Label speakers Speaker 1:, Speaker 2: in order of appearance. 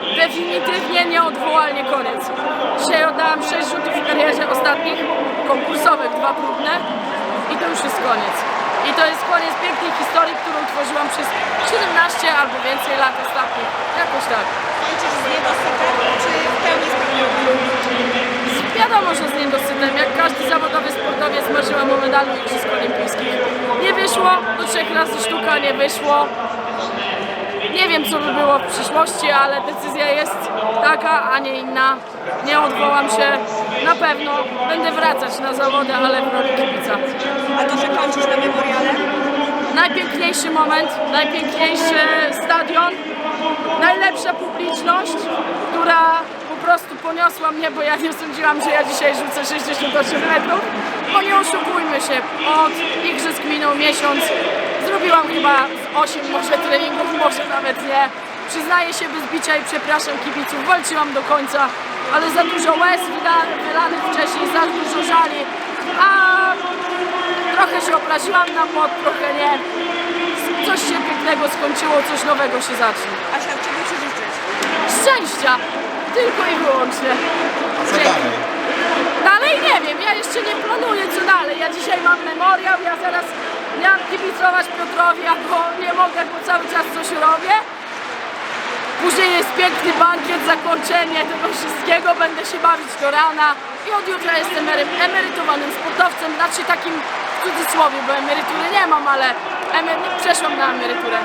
Speaker 1: Definitywnie nieodwołalnie koniec. Dzisiaj oddałam 6 rzutów w karierze ostatnich, konkursowych, dwa próbne i to już jest koniec. I to jest koniec pięknej historii, którą tworzyłam przez 17 albo więcej lat ostatnich. Jakoś tak.
Speaker 2: Kończysz z niedosytem, czy w pełni spełniony?
Speaker 1: Wiadomo, że z niedosytem, jak każdy zawodowy sportowiec marzyłam o medalu Igrzysk Olimpijskich. Nie wyszło, do trzech razy sztuka nie wyszło. Nie wiem, co by było w przyszłości, ale decyzja jest taka, a nie inna. Nie odwołam się. Na pewno będę wracać na zawody, ale w roli kibica.
Speaker 2: A to, że kończysz na memoriale?
Speaker 1: Najpiękniejszy moment, najpiękniejszy stadion, najlepsza publiczność, poniosła mnie, bo ja nie sądziłam, że ja dzisiaj rzucę 68 metrów. Bo nie oszukujmy się, od igrzysk minął miesiąc, zrobiłam chyba z 8 może treningów, może nawet nie. Przyznaję się bez bicia i przepraszam kibiców, walczyłam do końca, ale za dużo łez wyla- wylanych wcześniej, za dużo żali, a Trochę się obraziłam na młot, trochę nie. Coś się pięknego skończyło, coś nowego się zacznie.
Speaker 2: Asia, czego ci życzyć?
Speaker 1: Szczęścia! Tylko i wyłącznie.
Speaker 3: Co
Speaker 1: Dzięki.
Speaker 3: dalej?
Speaker 1: Dalej nie wiem, ja jeszcze nie planuję co dalej. Ja dzisiaj mam memoriał, ja zaraz miałam kibicować Piotrowi, albo nie mogę, bo cały czas coś robię. Później jest piękny bankiet, zakończenie tego wszystkiego, będę się bawić do rana i od jutra jestem emery- emerytowanym sportowcem, znaczy takim w cudzysłowie, bo emerytury nie mam, ale emery- przeszłam na emeryturę.